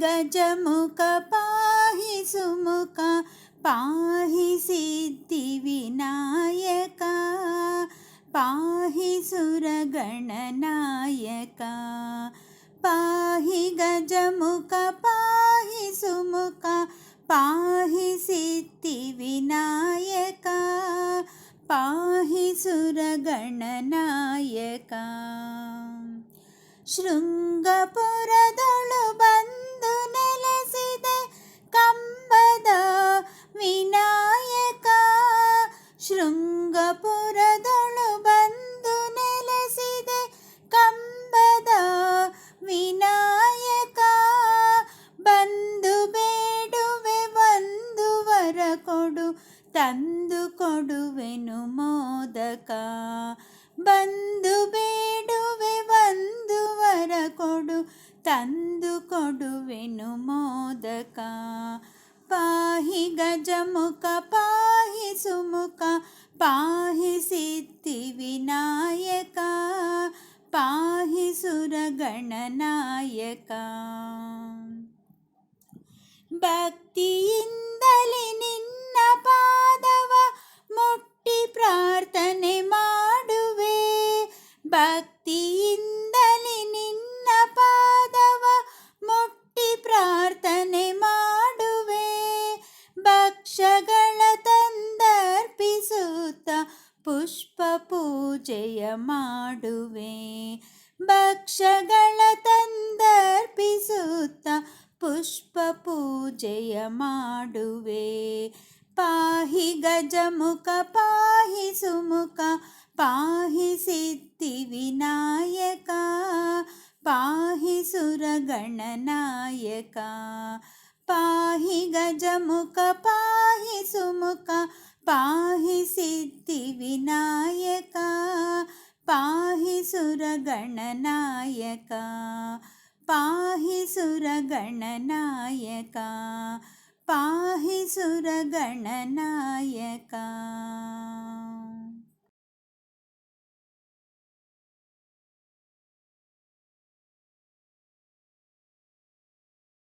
గజముఖ పాహి సుముఖ పాహి సిద్ధి వినాయక పాహి సురగణనాయక పాహి గజముఖ పాహి సుముఖ పాహి సిద్ధి వినాయక పాహి సురగణనాయక శృంగపుರದ ಕೊಡುವೆನು ಮೋದಕ. ಬಂದು ಬೇಡುವೆ, ಒಂದು ವರ ಕೊಡು, ತಂದು ಕೊಡುವೆನು ಮೋದಕ. ಪಾಹಿ ಗಜಮುಖ ಪಾಹಿ ಸುಮುಖ, ಪಾಹಿ ಸಿದ್ಧಿ ವಿನಾಯಕ ಪಾಹಿ ಸುರಗಣನಾಯಕ ಭಕ್ತಿಯಿಂದಲೇ ಭಕ್ತಿಯಿಂದಲೇ ನಿನ್ನ ಪಾದವ ಮುಟ್ಟಿ ಪ್ರಾರ್ಥನೆ ಮಾಡುವೆ. ಭಕ್ಷಗಳ ತಂದರ್ಪಿಸುತ್ತ ಪುಷ್ಪ ಪೂಜೆಯ ಮಾಡುವೆ. ಭಕ್ಷಗಳ ತಂದರ್ಪಿಸುತ್ತ ಪುಷ್ಪ ಪೂಜೆಯ ಮಾಡುವೆ. ಪಾಹಿ ಗಜಮುಖ ಪಾಹಿ ಸುಮುಖ पाहि सिद्धिविनायका पाहि सुरगणनायका पाहि गजमुख पाहि सुमुख पाहि सिद्धिविनायका पाहि सुरगणनायका पाहि सुरगणनायका पाहि सुरगणनायका।